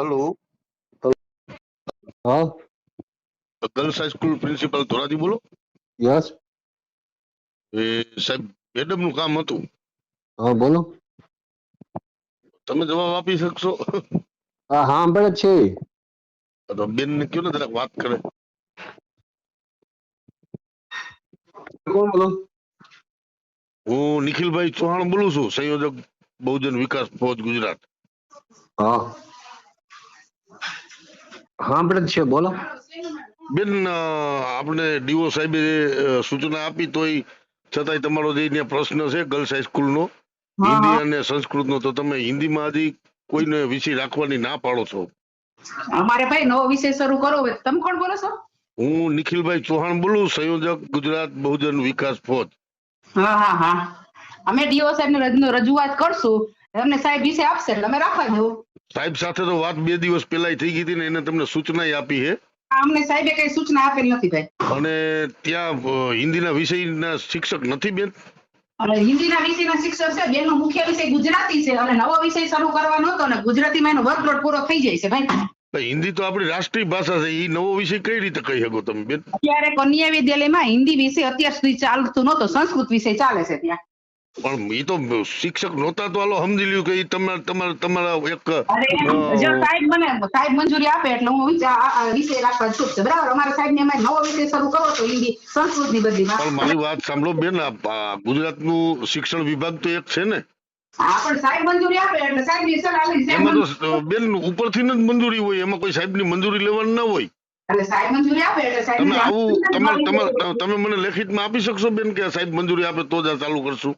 Hello. હા. Girls high school principal Dhoraji બોલો. Yes. એ સાહેબ મેડમનું કામ હતું. હા બોલો. તમે જવાબ આપી શકશો? હા હા સાંભળે છે. તો બેન ને કયો ને જરાક વાત કરે. કોણ બોલો? હું નિખિલભાઈ ચૌહાણ બોલું છું સંયોજક બહુજન વિકાસ ફોજ ગુજરાત. હા. સાંભળે છે બોલો. બેન આપણે ડીઓ સાહેબે સૂચના આપી તોય છતાંય તમારો જે પ્રશ્ન છે ગર્લ્સ હાઈસ્કૂલનો હિન્દી અને સંસ્કૃતનો તો તમે હિન્દીમાં હજી કોઈને વિષય રાખવાની ના પાડો છો. અમારે ભાઈ નવો વિષય શરૂ કરો તમે કોણ બોલો છો? હું નિખિલભાઈ ચૌહાણ બોલું સંયોજક ગુજરાત બહુજન વિકાસ ફોજ. હા હા હા. અમે ડીઓ સાહેબ ને રજૂઆત કરશું. એમને સાહેબ વિષય આપશે એટલે અમે રાખવા દેવું સાહેબ સાથે તો વાત બે દિવસ પહેલા થઈ ગઈ હતી ને એને તમને સૂચના આપી છે અમને સાહેબે કઈ સૂચના આપેલ નથી ભાઈ. અને ત્યાં હિન્દીના વિષયના શિક્ષક નથી બેન? હિન્દીના વિષયના શિક્ષક છે બેનનો મુખ્ય વિષય ગુજરાતી છે. અને નવો વિષય શરૂ કરવાનો હતો અને ગુજરાતીમાં એનો વર્કલોડ પૂરો થઈ જાય છે ભાઈ. હિન્દી તો આપણી રાષ્ટ્રીય ભાષા છે એ નવો વિષય કઈ રીતે કહી શકો તમે બેન? અત્યારે કન્યા વિદ્યાલયમાં હિન્દી વિષય અત્યાર સુધી ચાલતું નહોતો સંસ્કૃત વિષય ચાલે છે ત્યાં. પણ એ તો શિક્ષક નહોતા તો આલો સમજી લ્યું કે ઈ તમારા તમારા તમારા એક જો સાહેબ મને સાહેબ મંજૂરી આપે એટલે હું વિષય રાખવા છું છે. બરાબર? અમારા સાહેબ ને નવો વિષય શરૂ કરો તો હિન્દી સંસ્કૃતની પણ મારી વાત સાંભળો બેન ગુજરાતનું શિક્ષણ વિભાગ તો એક છે ને. સાહેબ સાહેબની સાહેબ એમાં તો બેન ઉપરથી જ મંજૂરી હોય. એમાં કોઈ સાહેબની મંજૂરી લેવાની ના હોય. સાહેબ સાહેબ તમે આવું તમે મને લેખિતમાં આપી શકશો બેન કે સાહેબ મંજૂરી આપે તો જ આ ચાલુ કરશું?